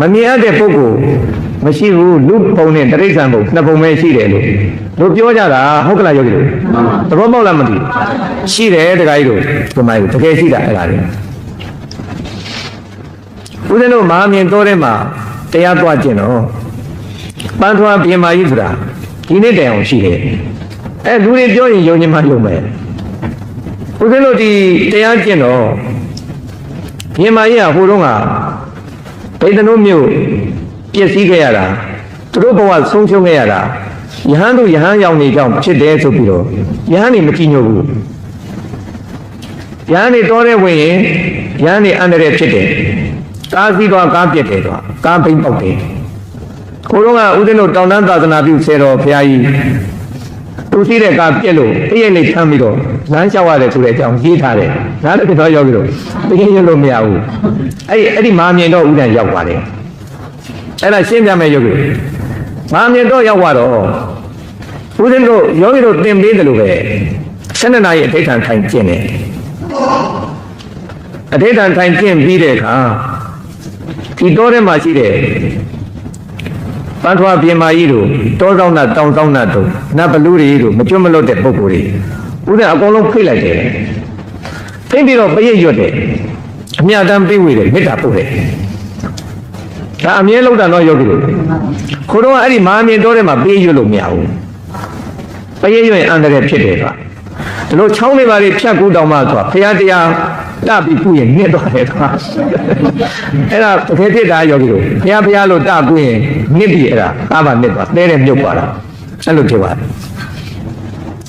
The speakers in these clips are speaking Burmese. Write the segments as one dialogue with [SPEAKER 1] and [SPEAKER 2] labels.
[SPEAKER 1] မမြင်ရတဲ့ပုဂ္ဂိုလ်မရှိဘူးလူပုံနဲ့တရိစ္ဆာန်ပုံနှစ်ပုံပဲရှိတယ်လို့တို့ပြောကြတာဟုတ်ကလားယောဂီတို့သဘောပေါက်လားမသိဘူးရှိတယ်တခါကြီးတို့ဒီမိုင်းတကယ်ရှိတာအဲ့ဒါလေဦးဇင်းတို့မဟာမြင်တော်တဲ့မှာတရားသွားကျင်တော့ပန်းထွားပြင်မာကြီးဆိုတာဒီနေ့တိုင်အောင်ရှိတယ်အဲလူတွေပြောရင်ယုံကြည်မှယုံမယ်ဦးဇင်းတို့ဒီတရားကျင့်တော့ပြင်မာကြီးကဟိုတုန်းက ဗေဒနုမြို့ပြည့်စည်ခဲ့ရတာသူတို့ဘဝဆုံးရှုံးခဲ့ရတာယဟန်တို့ယဟန်ရောက်နေကြောင်းဖြစ်တယ်ဆိုပြီးတော့ယဟန်နေမကြည့်ညို့ဘူးယဟန်နေတော်တဲ့ဝင်ရင်ယဟန်နေအန္တရာယ်ဖြစ်တယ်ကားစီးသွားကားပြက်တယ်တော့ကားဘိမ့်ပေါက်တယ်ကိုတော့ကဦးဇင်းတို့တောင်တန်းသာသနာပြုဆယ်တော်ဘုရားကြီးသူရှိတဲ့ကားပြက်လို့တည့်ရိပ်လေးထမ်းပြီးတော့ လမ်းလျှောက်ရတယ်ဆိုတဲ့အကြောင်းရေးထားတယ်နားလည်းတော့ရောက်ပြီတော့တကယ်ရလို့မရဘူးအဲ့ဒီအဲ့ဒီမာမြင်တော့ဦးဇင်းရောက်ပါတယ်အဲ့ဒါရှင်းပြမယ်ယောဂီမာမြင်တော့ရောက်သွားတော့ဦးဇင်းတို့ယောဂီတို့သင်ပေးတယ်လို့ပဲ၁၂နာရီအဋ္ဌံထိုင်ကျင့်တယ်အဋ္ဌံထိုင်ကျင့်ပြီးတဲ့အခါဒီတောထဲမှာရှိတဲ့ပန်းထွားပြင်မာကြီးတို့တောဆောင်နာတောင်ဆောင်နာတို့နတ်ဘလူတွေတို့မကျွတ်မလွတ်တဲ့ပုံကိုယ်တွေ ဦးဇင်းအကုန်လုံးဖိတ်လိုက်တယ်ဖိတ်ပြီးတော့ပရိတ်ရွတ်တယ်အမြတ်တမ်းပြေးဝေတယ်မေတ္တာပို့တယ်ဒါအမြဲလောက်တာတော့ယောဂီတို့ခိုးတော့အဲ့ဒီမဟာမြင်တောထဲမှာပြေးရွတ်လို့မရဘူးပရိတ်ရွတ်ရင်အန္တရာယ်ဖြစ်တယ်ကွာဒီလိုချောင်းလေးပါတွေဖြတ်ကူးတောင်မှဆိုတာဖရာတရားတပြီးကူးရင်နစ်သွားတယ်ကွာအဲ့ဒါတကယ်ဖြစ်တာယောဂီတို့ဖရာဖရာလို့တကူးရင်နစ်ပြီအဲ့ဒါကားပါနစ်သွားတဲတဲ့မြုပ်သွားတာအဲ့လိုဖြစ်ပါတယ်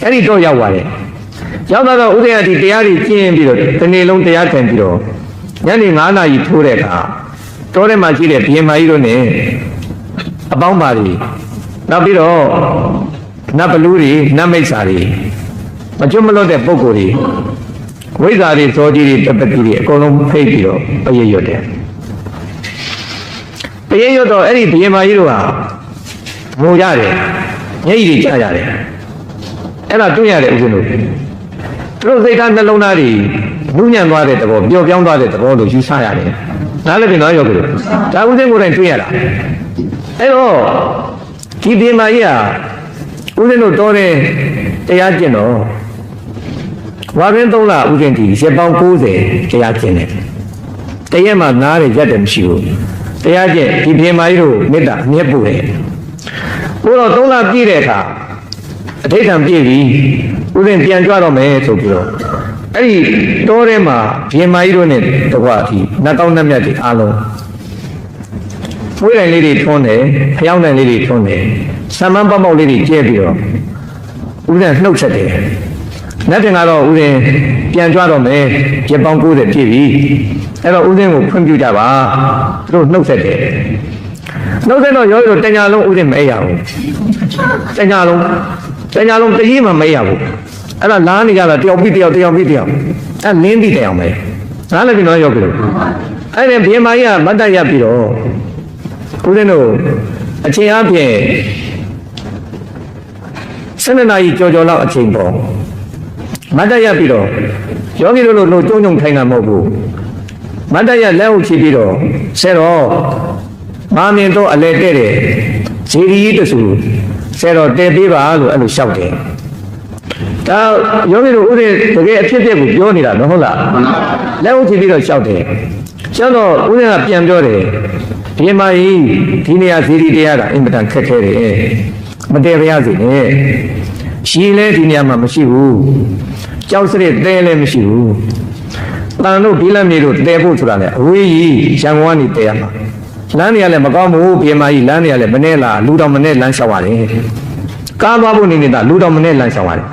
[SPEAKER 1] အဲ့ဒီတော့ရောက်သွားတယ် ရောက်တော့ဥဒယတိတရားတွေကျင့်ပြီးတော့ဒီနေ့လုံးတရားခံပြီးတော့ညနေ9နာရီထိုးတဲ့အခါတောထဲမှာရှိတဲ့ဘီရင်မကြီးတို့ ਨੇ အပေါင်းပါတွေနောက်ပြီးတော့နတ်ဘလူးတွေနတ်မိတ်ဆာတွေမကျွတ်မလွတ်တဲ့ပုံကိုယ်တွေဝိဇ္ဇာတွေဇောကြီးတွေတပတိတွေအကုန်လုံးဖိတ်ပြီးတော့ပရိတ်ရွတ်တယ်ပရိတ်ရွတ်တော့အဲ့ဒီဘီရင်မကြီးတို့ဟာငိုကြတယ်မျက်ရည်တွေကျကြတယ်အဲ့ဒါတွေ့ရတယ်ဦးဇင်းတို့ သူတို့စိတ်ထားနှလုံးသားတွေနုညံ့သွားတဲ့သဘောပျော်ပြောင်းသွားတဲ့သဘောလို့ယူဆရတယ်နားလည်းပြင်တော့ရောက်ကြလို့ဒါဦးဇင်းကိုယ်တိုင်တွေ့ရတာအဲ့တော့ဒီပြင်မာကြီးကဦးဇင်းတို့တော်တယ်တရားကျင့်တော့ဝါပင်သုံးလဦးဇင်းဒီရက်ပေါင်း90တရားကျင့်တယ်တရက်မှနားရရက်တယ်မရှိဘူးတရားကျင့်ဒီပြင်မာကြီးတို့မေတ္တာအမျက်ပို့တယ်ဘိုးတော်သုံးလပြည့်တဲ့အခါအဋ္ဌံပြည့်ပြီ ဦးဇင်းပြန်ကြွတော့မယ်ဆိုပြီးတော့အဲ့ဒီတောထဲမှာပြင်မာကြီးတို့နဲ့တကွာဒီနတ်ကောင်းနတ်မြတ်တွေအားလုံးမွေးတိုင်လေးတွေထွန်းတယ်ဖျောင်းတိုင်လေးတွေထွန်းတယ်ဆံမန်းပေါက်ပေါက်လေးတွေကျဲပြီးတော့ဦးဇင်းနှုတ်ဆက်တယ်နတ်တင်ကတော့ဦးဇင်းပြန်ကြွတော့မယ်ရပောင်း90ပြည့်ပြီအဲ့တော့ဦးဇင်းကိုဖွင့်ပြကြပါသူတို့နှုတ်ဆက်တယ် နှုတ်ဆက်တော့ရောရောတညာလုံးဦးဇင်းမအိပ်ရဘူးတညာလုံးတညာလုံးတကြီးမှမအိပ်ရဘူးအဲ့ဒါလားနေကြတာတယောက်ပြီးတယောက်တယောက်ပြီးတယောက်အဲ့လင်းပြီးတယောက်မယ်နားလည်းပြီးတော့ရောက်ကြလို့အဲ့ဒီဘီမာကြီးကမတ်တက်ရပြီးတော့ဦးဇင်းတို့အချိန်အပြင်7နာရီကြော်ကြော်လောက်အချိန်ပေါ့မတ်တက်ရပြီးတော့ယောဂီတို့လိုလိုကြုံကြုံထိုင်တာမဟုတ်ဘူးမတ်တက်ရလက်ဟုတ်ချပြီးတော့ဆဲတော့ မာမြင်တော့အလဲတဲ့တယ်ဇေဒီကြီးတဆူဆဲတော့တဲပေးပါလို့အဲ့လိုလျှောက်တယ်ဒါယောဂီတို့ဥဒိတကယ်အဖြစ်အပျက်ကိုပြောနေတာနော်ဟုတ်လားလက်ဟုတ်ချပြီးတော့လျှောက်တယ်ကျန်တော့ဥဒိကပြန်ပြောတယ်ဒီမှာကြီးဒီနေရာဇေဒီတရားတာအင်မတန်ခက်ခဲတယ်မတည်ပါရစေနဲ့ရှိလဲဒီနေရာမှာမရှိဘူးကြောက်စရစ်တဲလည်းမရှိဘူးတန်တို့ဒီလက်မြေတို့တဲဖို့ဆိုတာလေအဝေးကြီးရန်ကုန်ကနေတဲရမှာ လမ်းတွေကလည်းမကောင်းဘူးပြင်မာကြီးလမ်းတွေကလည်းမနဲ့လားလူတော်မနဲ့လမ်းလျှောက်ရတယ်ကားသွားဖို့နေနေတာလူတော်မနဲ့လမ်းလျှောက်ရတယ်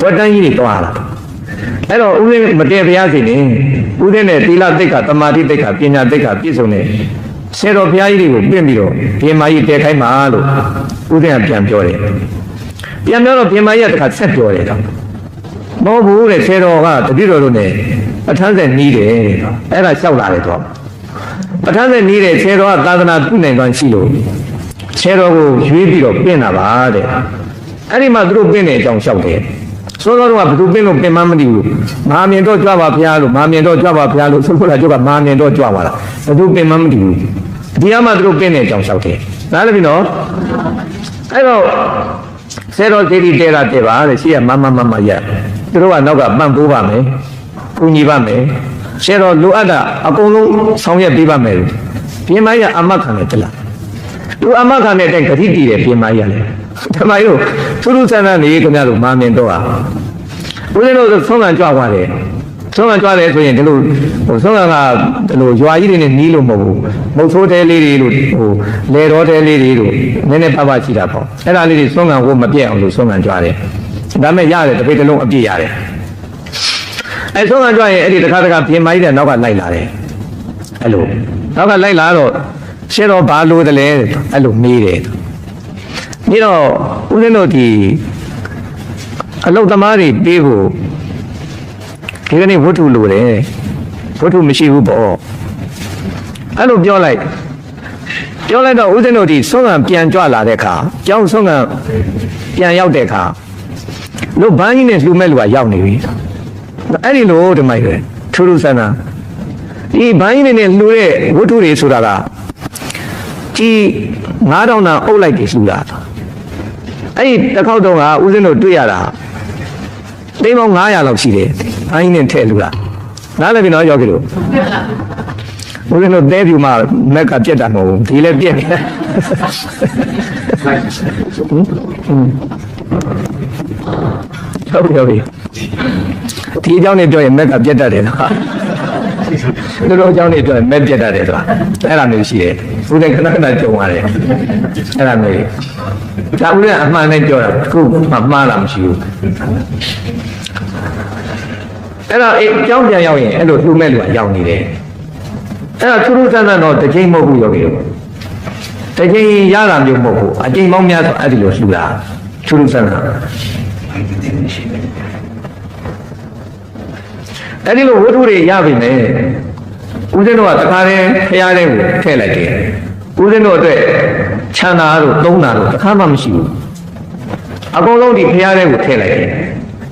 [SPEAKER 1] ဝတ်တန်းကြီးတွေတွားလာအဲ့တော့ဦးဇင်းမတည့်ဘုရားစီနေဦးဇင်းနဲ့သီလသိက္ခာတမာတိသိက္ခာပညာသိက္ခာပြည့်စုံတဲ့ဆယ်တော်ဘုရားကြီးတွေကိုပြင်ပြီးတော့ပြင်မာကြီးတည်ခိုင်းပါလို့ဦးဇင်းကပြန်ပြောတယ်ပြန်ပြောတော့ပြင်မာကြီးကတခါဆက်ပြောတယ်တော့မဟုတ်ဘူးတဲ့ဆယ်တော်ကတပည့်တော်တို့နဲ့အထမ်းဆက်နီးတယ်တဲ့အဲ့ဒါလျှောက်လာတယ်တော့ ပဋ္ဌာန်းနဲ့နီးတဲ့ဆယ်တော်ကသာသနာပြုနိုင်သွားရှိလို့ဆယ်တော်ကိုရွေးပြီးတော့ပြင်တာပါတဲ့အဲ့ဒီမှာသူတို့ပြင်တဲ့အကြောင်းလျှောက်တယ်စောစောတော့ကဘသူပြင်လို့ပြင်မှမသိဘူးမာမြင်တော့ကြွပါဖျားလို့မာမြင်တော့ကြွပါဖျားလို့ဆိုလို့လာကြကမာမြင်တော့ကြွပါလားဘသူပြင်မှမသိဘူးဒီအမှသူတို့ပင်းနေကြောင်လျှောက်တယ်နားလည်ပြီနော်အဲ့တော့ဆဲတော်ဒေဒီတဲတာတဲ့ပါတဲ့ရှိရမမမမရသူတို့ကနောက်ကပန့်ပိုးပါမယ်ကူညီပါမယ် ဆဲတော်လိုအပ်တာအကုန်လုံးဆောင်ရွက်ပေးပါမယ်ပြင်မကြီးကအမတ်ခံတယ်တလားသူအမတ်ခံတဲ့အတိုင်းဂတိတည်တယ်ပြင်မကြီးကလည်းဓမ္မကြီးတို့သူတို့ဆန္ဒနေခင်ဗျားတို့မာမြင်တော့ဟာဦးဇင်းတို့ဆုံးခံကြွားသွားတယ်ဆုံးခံကြွားတယ်ဆိုရင်ဒီလိုဟိုဆုံးခံကဒီလိုရွာကြီးတွေနဲ့နီးလို့မဟုတ်ဘူးမုတ်ဆိုးတဲလေးတွေလို့ဟိုလေတော်တဲလေးတွေလို့နည်းနည်းပါးပါးရှိတာပေါ့အဲ့ဒါလေးတွေဆုံးခံကိုမပြည့်အောင်လို့ဆုံးခံကြွားတယ်ဒါမဲ့ရတယ်တစ်ပိတ်တစ်လုံးအပြည့်ရတယ် အဲဆုံးခံကြွားရင်အဲ့ဒီတစ်ခါတစ်ခါပြင်မကြီးတဲ့နောက်ကလိုက်လာတယ်အဲ့လိုနောက်ကလိုက်လာတော့ရှင်းတော့ဘာလို့တလဲအဲ့လိုမေးတယ်ပြီးတော့ဦးဇင်းတို့ဒီအလုတ်သမားတွေပေးဖို့ဒီကနေ့ဝတ္ထုလိုတယ်ဝတ္ထုမရှိဘူးပေါ့အဲ့လိုပြောလိုက်ပြောလိုက်တော့ဦးဇင်းတို့ဒီဆုံးကံပြန်ကြွလာတဲ့အခါကျောင်းဆုံးကံပြန်ရောက်တဲ့အခါလို့ဘန်းကြီးနဲ့လှူမဲ့လူကရောက်နေပြီ အဲ့ဒီလိုဒီမိုက်ပဲထူးထူးဆန်းဆန်းဒီဘန်းကြီးတွေနဲ့လှူတဲ့ဝတ္ထုတွေဆိုတာကဒီ9000တန်အုပ်လိုက်ပြီးလှူတာအဲ့ဒီတစ်ခေါက်တော့ကဦးဇင်းတို့တွေ့ရတာတိမ်ပေါင်း900လောက်ရှိတယ်ဘန်းကြီးနဲ့ထည့်လှူတာနားလည်ပြီနော်ယောဂီတို့ဦးဇင်းတို့တဲပြူမှာမက်ကပြက်တာမဟုတ်ဘူးဒီလည်းပြက်နေတယ် ဟုတ်ပြီဟုတ်ပြီဒီအကြောင်းနဲ့ပြောရင်မက်ကပြက်တတ်တယ်နော်သူတို့အကြောင်းနဲ့ပြောရင်မက်ပြက်တတ်တယ်ဆိုတာအဲ့ဒါမျိုးရှိတယ်ဦးလည်းခဏခဏကြုံရတယ်အဲ့ဒါမျိုးဒါဦးလည်းအမှန်နဲ့ပြောတာခုမှမှားတာမရှိဘူးအဲ့တော့အေးအကြောင်းပြန်ရောက်ရင်အဲ့လိုလှူမဲ့လူကရောက်နေတယ်အဲ့ဒါသူတို့ဆန်းဆန်းတော့တစ်ချိန်မဟုတ်ဘူးယောဂီတို့တစ်ချိန်ရတာမျိုးမဟုတ်ဘူးအချိန်ပေါင်းများဆိုအဲ့ဒီလိုလှူတာ သူတို့ဆန်းဆန်းအဲ့ဒီလိုဝတ္ထုတွေရပြီမယ်ဦးဇင်းတို့ကတခါတည်းဖရားတဲ့ကိုထည့်လိုက်တယ်ဦးဇင်းတို့အတွက်ချမ်းသာတို့သုံးတာတို့တခါမှမရှိဘူးအကုန်လုံးဒီဖရားတဲ့ကိုထည့်လိုက်တယ်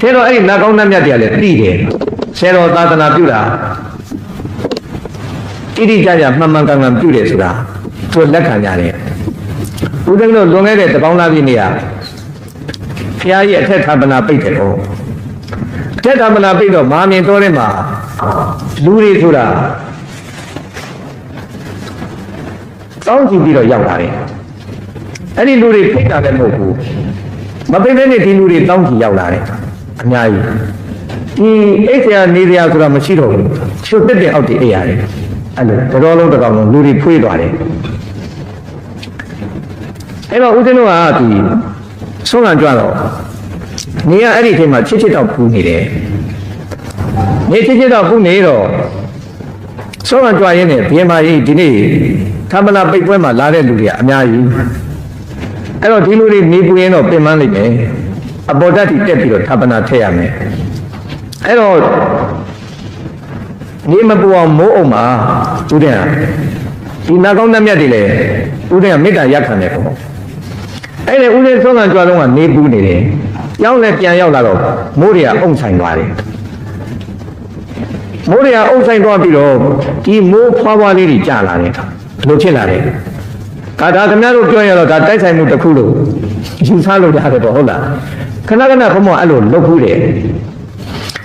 [SPEAKER 1] ထည့်တော့အဲ့ဒီနတ်ကောင်းနတ်မြတ်တွေကလည်းသိတယ်ဆယ်တော်သာသနာပြုတာတိတိကျကျမှန်မှန်ကန်ကန်ပြုတယ်ဆိုတာသူလက်ခံကြတယ်ဦးဇင်းတို့လွန်ခဲ့တဲ့တကောင်းသားပြည့်နေရ ဖရားကြီးအထက်ထာပနာပိတ်တယ်ပေါ့အထက်ထာပနာပိတ်တော့မာမြင်တော်တဲ့မှာလူတွေဆိုတာတောင်းကြည့်ပြီးတော့ရောက်လာတယ်အဲ့ဒီလူတွေဖိတ်တာလည်းမဟုတ်ဘူးမပိတ်တဲ့နေ့ဒီလူတွေတောင်းကြည့်ရောက်လာတယ်အများကြီးဒီအိတ်ဆရာနေဆရာဆိုတာမရှိတော့ဘူးချွတ်တက်တဲ့အောက်တည်းအိတ်ရတယ်အဲ့လိုတတော်လုံးတစ်ကောင်လုံးလူတွေဖွေးသွားတယ်အဲ့တော့ဦးဇင်းတို့ကဒီ ဆုံးခံကြတော့နေရအဲ့ဒီအချိန်မှာချစ်ချစ်တော့ပူနေတယ်နေချစ်ချစ်တော့ပူနေတော့ဆုံးခံကြရင်းနဲ့ဘင်းမာကြီးဒီနေ့သမလာပိတ်ပွဲမှာလာတဲ့လူတွေကအများကြီးအဲ့တော့ဒီလူတွေနေပူရင်တော့ပြင်ပန်းလိမ့်မယ်အပေါ်ဓာတ်တွေတက်ပြီးတော့သဗ္ဗနာထည့်ရမယ်အဲ့တော့နေမပူအောင်မိုးအောင်မှာဦးတဲ့ဒီနာကောင်းနှမြတ်တွေလည်းဦးတဲ့မေတ္တာရက်ခံတယ်ပေါ့ အဲ့ဒီဦးလေးဆုံးခံကြွားလုံးကနေပူနေတယ်ကြောင်းလည်းပြန်ရောက်လာတော့မိုးတွေကအုံဆိုင်သွားတယ်မိုးတွေကအုံဆိုင်သွားပြီးတော့ဒီမိုးဖွားဖွားလေးတွေကြာလာတယ်ဘလို့ဖြစ်လာတယ်ကာဒါခင်ဗျားတို့ပြောရတော့ဒါတိုက်ဆိုင်မှုတစ်ခုလို့ယူဆလို့ရတယ်ပေါ့ဟုတ်လားခဏခဏဘုံမအဲ့လိုလုပ်ခုတယ်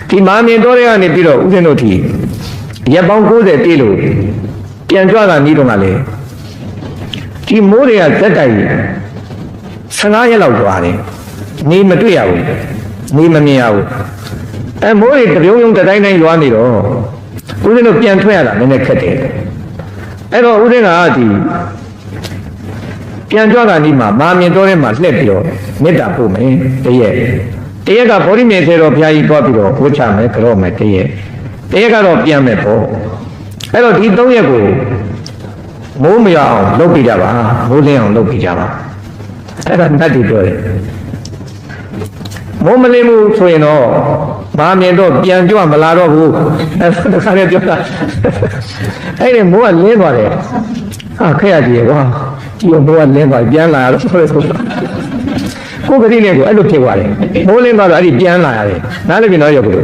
[SPEAKER 1] ဒီမာမြင်တော်တွေကနေပြီးတော့ဦးဇင်းတို့ဒီရက်ပေါင်း90ပြည့်လို့ပြန်ကြွတာနီးတော့ကလေဒီမိုးတွေကတက်တိုင် 15ရက်လောက်ကြွားတယ်နေမတွေ့ရဘူးနေမမြင်ရဘူးအဲမိုးတွေတပြုံးပြုံးတတိုင်းတိုင်းရွာနေတော့ဦးဇင်းတို့ပြန်ထွက်ရတာနည်းနည်းခက်တယ်အဲ့တော့ဦးဇင်းကဒီပြန်ကြွတာနီးမှာမာမြင်တော်ထဲမှာလှည့်ပြီးတော့မေတ္တာပို့မယ်တရက်တရက်ကဗောဓိမြေသေးတော်ဘုရားကြီးတွားပြီးတော့ဝှချမယ်ကြော့မယ်တရက်တရက်ကတော့ပြန်မယ်ပေါ့အဲ့တော့ဒီ၃ရက်ကိုမိုးမရအောင်လုပ်ပြကြပါမိုးလင်းအောင်လုပ်ပြကြပါ အဲ့ဒါတတ်တည်ပြောတယ်မိုးမလင်းဘူးဆိုရင်တော့မာမြင်တော့ပြန်ကြွမလာတော့ဘူးအဲ့ဒါတခါလေးပြောတာအဲ့ဒီမိုးကလင်းသွားတယ်ဟာခက်ရကြီးကွာကြည့်မိုးကလင်းသွားပြန်လာတော့ဆိုရဆိုကိုယ်ကလေးနဲ့ကိုအဲ့လိုဖြစ်သွားတယ်မိုးလင်းသွားတော့အဲ့ဒီပြန်လာရတယ်နားလည်ပြီနော်ရုပ်ကလေး